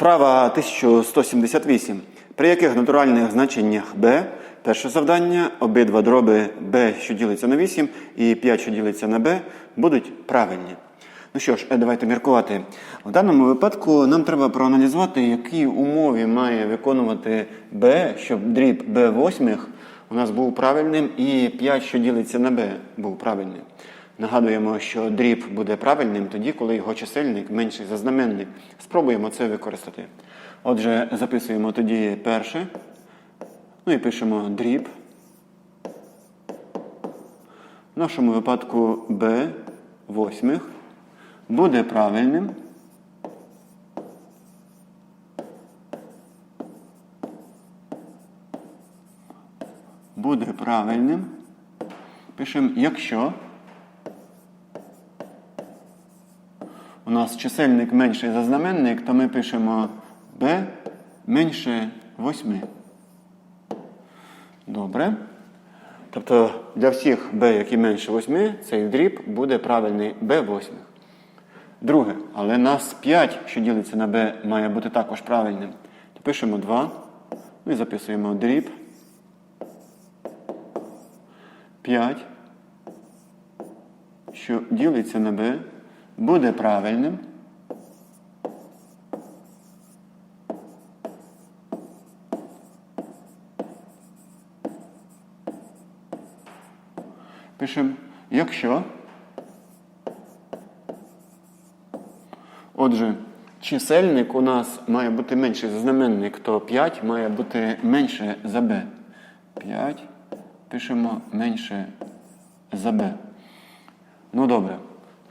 Вправа 1178. При яких натуральних значеннях b перше завдання, обидва дроби b, що ділиться на 8, і 5, що ділиться на b, будуть правильні. Ну що ж, е, давайте міркувати. В даному випадку нам треба проаналізувати, які умови має виконувати b, щоб дріб b восьмих у нас був правильним, і 5, що ділиться на b, був правильним. Нагадуємо, що дріб буде правильним тоді, коли його чисельник менший за знаменник. Спробуємо це використати. Отже, записуємо тоді перше. Ну і пишемо дріб. В нашому випадку b восьмих буде правильним. Буде правильним. Пишемо, якщо у нас чисельник менший за знаменник, то ми пишемо b менше 8. Добре. Тобто для всіх b, які менше 8, цей дріб буде правильний b 8. Друге, але нас 5, що ділиться на b, має бути також правильним. То пишемо 2. Ну і записуємо дріб. 5, що ділиться на b, буде правильним. Пишемо, якщо. Отже, чисельник у нас має бути менший за знаменник, то 5 має бути менше за b. 5 пишемо менше за b. Ну добре.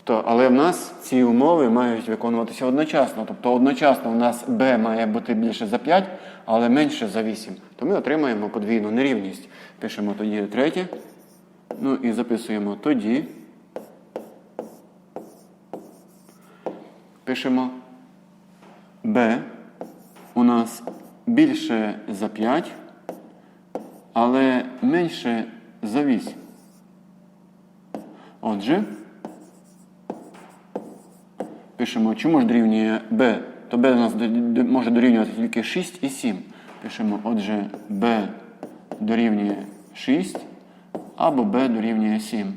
Тобто, але в нас ці умови мають виконуватися одночасно. Тобто одночасно у нас b має бути більше за 5, але менше за 8. То ми отримаємо подвійну нерівність. Пишемо тоді третє. Ну і записуємо тоді. Пишемо b у нас більше за 5, але менше за 8. Отже, пишемо, чому ж дорівнює b, то b у нас може дорівнювати тільки 6 і 7. Пишемо, отже, b дорівнює 6 або b дорівнює 7.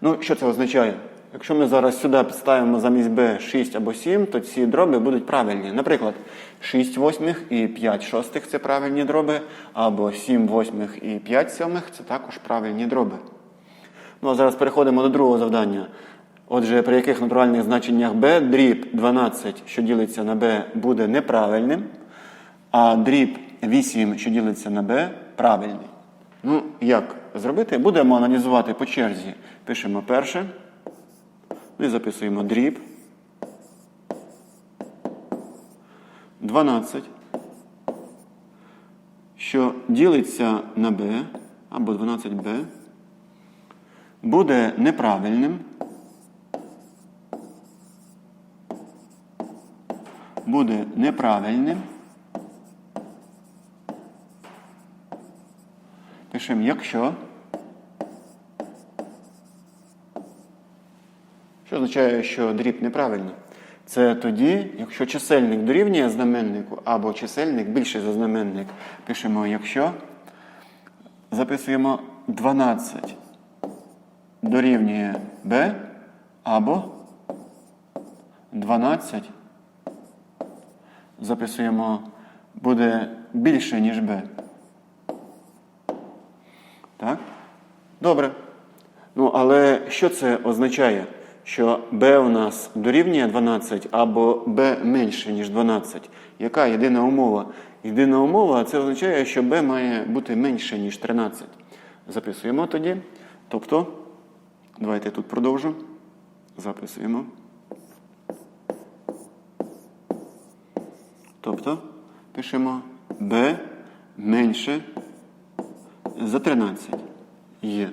Ну, що це означає? Якщо ми зараз сюди підставимо замість b 6 або 7, то ці дроби будуть правильні. Наприклад, 6 восьмих і 5 шостих це правильні дроби, або 7 восьмих і 5 сьомих це також правильні дроби. Ну а зараз переходимо до другого завдання. Отже, при яких натуральних значеннях b дріб 12, що ділиться на b, буде неправильним, а дріб 8, що ділиться на b, правильний. Ну, як зробити? Будемо аналізувати по черзі. Пишемо перше. Ну і записуємо дріб. 12, що ділиться на b, або 12b, буде неправильним. Буде неправильним. Пишемо, якщо. Що означає, що дріб неправильно? Це тоді, якщо чисельник дорівнює знаменнику або чисельник більший за знаменник, пишемо якщо, записуємо 12 дорівнює b або 12 записуємо буде більше, ніж b. Так? Добре. Ну, але що це означає? Що b у нас дорівнює 12 або b менше, ніж 12. Яка єдина умова? Єдина умова це означає, що b має бути менше, ніж 13. Записуємо тоді. Тобто, давайте тут продовжу. Записуємо. Тобто, пишемо b менше за 13 є.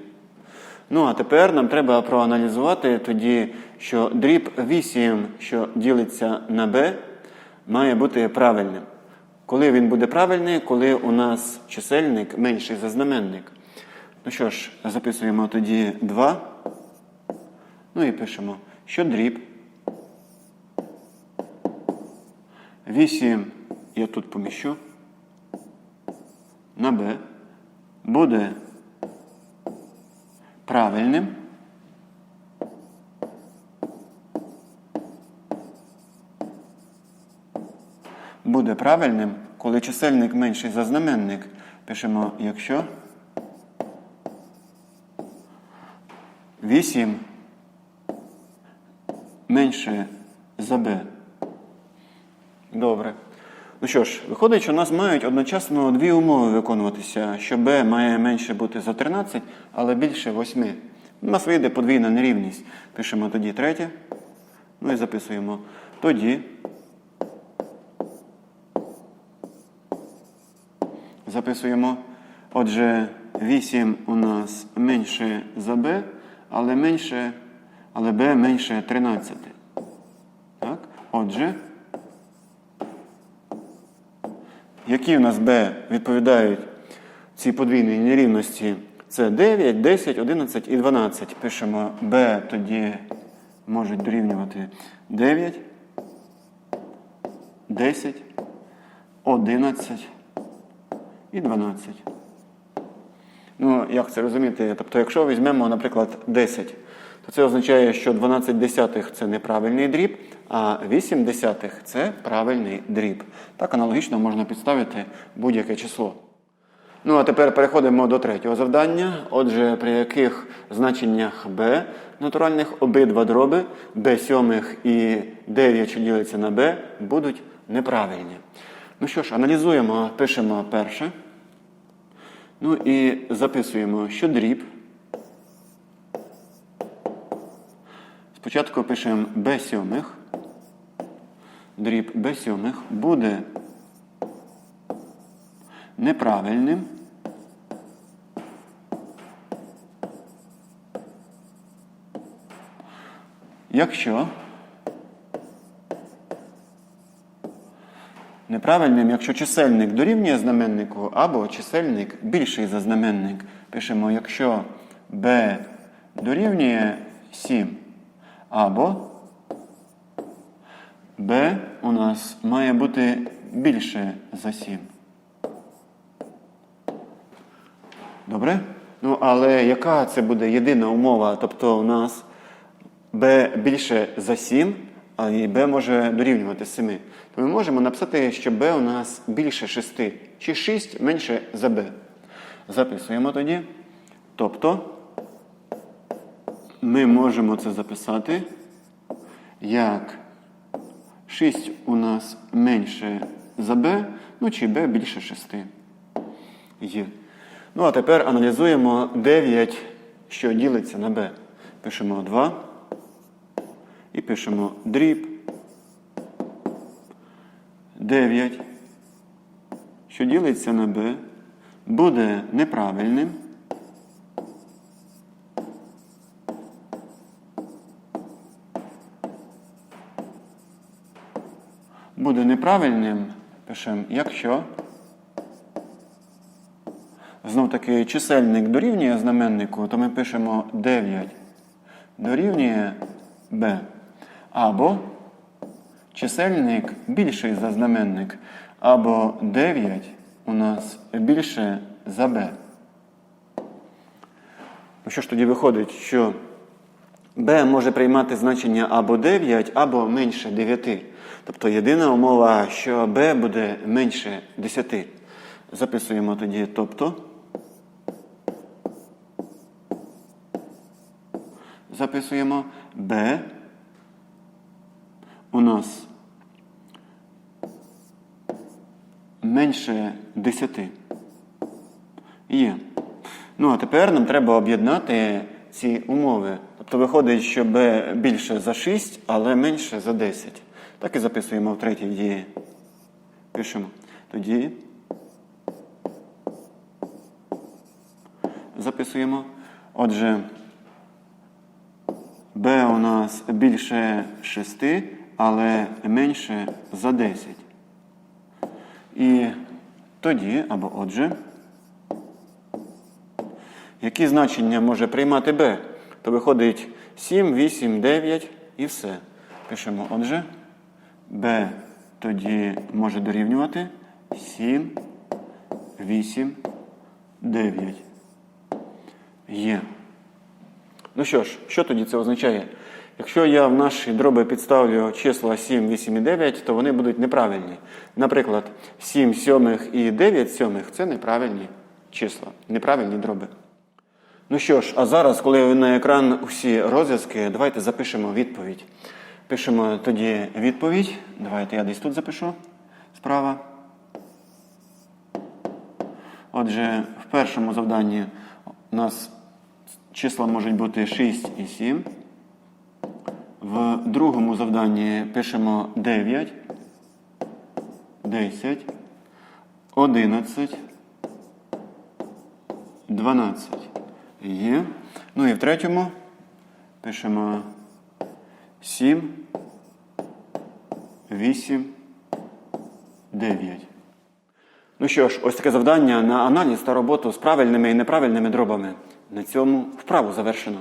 Ну, а тепер нам треба проаналізувати тоді, що дріб 8, що ділиться на b, має бути правильним. Коли він буде правильний, коли у нас чисельник менший за знаменник. Ну що ж, записуємо тоді 2. Ну і пишемо, що дріб 8 я тут поміщу на b буде правильним. Буде правильним, коли чисельник менший за знаменник. Пишемо, якщо 8 менше за b. Добре. Ну що ж, виходить, що у нас мають одночасно дві умови виконуватися, що b має менше бути за 13, але більше 8. У нас вийде подвійна нерівність. Пишемо тоді третє. Ну і записуємо. Тоді записуємо. Отже, 8 у нас менше за b, але менше, але b менше 13. Так? Отже, які у нас b відповідають цій подвійній нерівності? Це 9, 10, 11 і 12. Пишемо b тоді можуть дорівнювати 9, 10, 11 і 12. Ну, як це розуміти? Тобто, якщо візьмемо, наприклад, 10, то це означає, що 12 десятих це неправильний дріб, а 8 десятих це правильний дріб. Так аналогічно можна підставити будь-яке число. Ну, а тепер переходимо до третього завдання. Отже, при яких значеннях b натуральних обидва дроби b сьомих і 9, що ділиться на b, будуть неправильні. Ну що ж, аналізуємо, пишемо перше. Ну і записуємо, що дріб. Спочатку пишемо b сьомих. Дріб b сьомих буде неправильним. Якщо неправильним, якщо чисельник дорівнює знаменнику або чисельник більший за знаменник. Пишемо, якщо b дорівнює 7, або b у нас має бути більше за 7. Добре? Ну, але яка це буде єдина умова? Тобто у нас b більше за 7, а і b може дорівнювати 7. То ми можемо написати, що b у нас більше 6, чи 6 менше за b. Записуємо тоді. Тобто ми можемо це записати як 6 у нас менше за b, ну чи b більше 6. Є. Ну, а тепер аналізуємо 9, що ділиться на b. Пишемо 2 і пишемо дріб 9, що ділиться на b, буде неправильним. Буде неправильним, пишемо, якщо знов таки чисельник дорівнює знаменнику, то ми пишемо 9 дорівнює b. Або чисельник більший за знаменник, або 9 у нас більше за b. Ну що ж тоді виходить, що b може приймати значення або 9, або менше 9. Тобто єдина умова, що b буде менше 10. Записуємо тоді, тобто. Записуємо b у нас менше 10. Є. Ну, а тепер нам треба об'єднати ці умови. Тобто виходить, що b більше за 6, але менше за 10. Так і записуємо в третій дії. Пишемо. Тоді записуємо. Отже, b у нас більше 6, але менше за 10. І тоді, або отже, які значення може приймати b? То виходить 7, 8, 9 і все. Пишемо, отже, b тоді може дорівнювати 7, 8, 9. Є. Ну що ж, що тоді це означає? Якщо я в наші дроби підставлю числа 7, 8 і 9, то вони будуть неправильні. Наприклад, 7 сьомих і 9 сьомих це неправильні числа, неправильні дроби. Ну що ж, а зараз, коли на екран усі розв'язки, давайте запишемо відповідь. Пишемо тоді відповідь. Давайте я десь тут запишу справа. Отже, в першому завданні у нас числа можуть бути 6 і 7. В другому завданні пишемо 9, 10, 11, 12. Є. Ну і в третьому пишемо 7, 8, 9. Ну що ж, ось таке завдання на аналіз та роботу з правильними і неправильними дробами. На цьому вправу завершено.